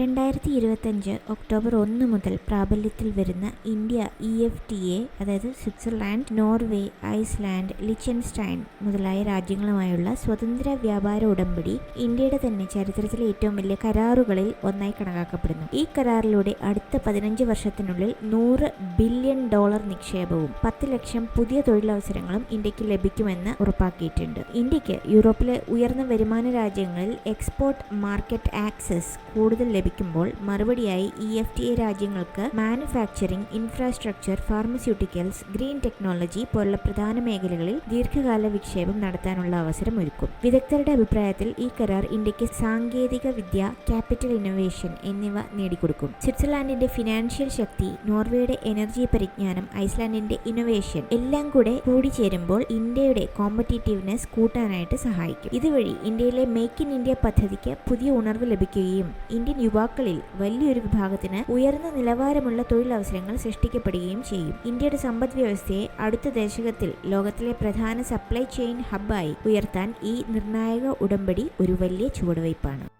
രണ്ടായിരത്തി ഇരുപത്തഞ്ച് ഒക്ടോബർ ഒന്ന് മുതൽ പ്രാബല്യത്തിൽ വരുന്ന India E F T A അതായത് സ്വിറ്റ്സർലാൻഡ് നോർവേ ഐസ്ലാൻഡ് ലിച്ചൻസ്റ്റൈൻ മുതലായ രാജ്യങ്ങളുമായുള്ള സ്വതന്ത്ര വ്യാപാര ഉടമ്പടി ഇന്ത്യയുടെ തന്നെ ചരിത്രത്തിലെ ഏറ്റവും വലിയ കരാറുകളിൽ ഒന്നായി കണക്കാക്കപ്പെടുന്നു. ഈ കരാറിലൂടെ അടുത്ത പതിനഞ്ച് വർഷത്തിനുള്ളിൽ നൂറ് ബില്യൺ ഡോളർ നിക്ഷേപവും പത്ത് ലക്ഷം പുതിയ തൊഴിലവസരങ്ങളും ഇന്ത്യയ്ക്ക് ലഭിക്കുമെന്ന് ഉറപ്പാക്കിയിട്ടുണ്ട്. ഇന്ത്യയ്ക്ക് യൂറോപ്പിലെ ഉയർന്ന വരുമാന രാജ്യങ്ങളിൽ എക്സ്പോർട്ട് മാർക്കറ്റ് ആക്സസ് കൂടുതൽ ലഭിക്കുമ്പോൾ മറുപടിയായി ഇ എഫ് ടി എ രാജ്യങ്ങൾക്ക് manufacturing infrastructure pharmaceuticals green technology പോലുള്ള പ്രധാന മേഖലകളിൽ ദീർഘകാല വിക്ഷേപം നടത്താനുള്ള അവസരം ഒരുക്കും. വിദഗ്ധരുടെ അഭിപ്രായത്തിൽ ഈ കരാർ ഇന്ത്യയ്ക്ക് സാങ്കേതിക വിദ്യ ക്യാപിറ്റൽ ഇന്നൊവേഷൻ എന്നിവ നേടിക്കൊടുക്കും. സ്വിറ്റ്സർലാൻഡിന്റെ ഫിനാൻഷ്യൽ ശക്തി നോർവേയുടെ എനർജി പരിജ്ഞാനം ഐസ്ലാൻഡിന്റെ ഇന്നൊവേഷൻ എല്ലാം കൂടെ കൂടിച്ചേരുമ്പോൾ ഇന്ത്യയുടെ കോമ്പറ്റീറ്റീവ്നെസ് കൂട്ടാനായിട്ട് സഹായിക്കും. ഇതുവഴി ഇന്ത്യയിലെ മേക്ക് ഇൻ ഇന്ത്യ പദ്ധതിക്ക് പുതിയ ഉണർവ് ലഭിക്കുകയും ഇന്ത്യൻ യുവാക്കളിൽ വലിയൊരു വിഭാഗത്തിന് ഉയർന്ന നിലവാരമുള്ള തൊഴിലവസരങ്ങൾ സൃഷ്ടിക്കപ്പെടുകയും ചെയ്യും. ഇന്ത്യയുടെ സമ്പദ് വ്യവസ്ഥയെ അടുത്ത ദശകത്തിൽ ലോകത്തിലെ പ്രധാന സപ്ലൈ ചെയിൻ ഹബ്ബായി ഉയർത്താൻ ഈ നിർണായക ഉടമ്പടി ഒരു വലിയ ചുവടുവയ്പ്പാണ്.